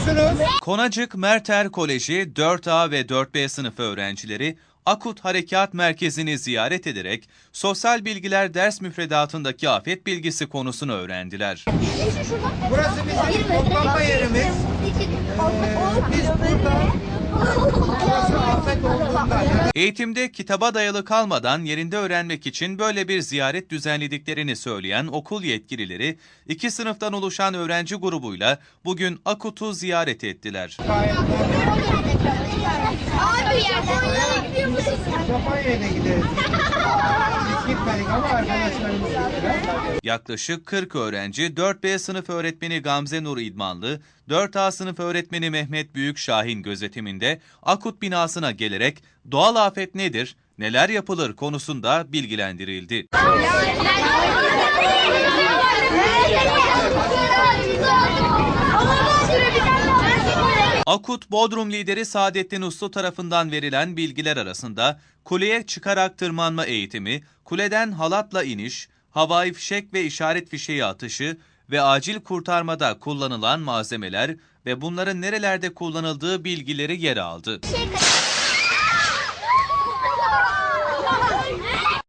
musunuz? Konacık Merter Koleji 4A ve 4B sınıfı öğrencileri Akut Harekat Merkezi'ni ziyaret ederek sosyal bilgiler ders müfredatındaki afet bilgisi konusunu öğrendiler. Burası bizim toplanma yerimiz. Ee, biz burada burası afet olduğunda yani Eğitimde kitaba dayalı kalmadan yerinde öğrenmek için böyle bir ziyaret düzenlediklerini söyleyen okul yetkilileri iki sınıftan oluşan öğrenci grubuyla bugün Akut'u ziyaret ettiler. Abi Yaklaşık 40 öğrenci 4B sınıf öğretmeni Gamze Nur İdmanlı, 4A sınıf öğretmeni Mehmet Büyük Şahin gözetiminde Akut binasına gelerek doğal afet nedir, neler yapılır konusunda bilgilendirildi. Akut Bodrum lideri Saadettin Uslu tarafından verilen bilgiler arasında kuleye çıkarak tırmanma eğitimi, kuleden halatla iniş, havai fişek ve işaret fişeği atışı ve acil kurtarmada kullanılan malzemeler ve bunların nerelerde kullanıldığı bilgileri yer aldı. Şey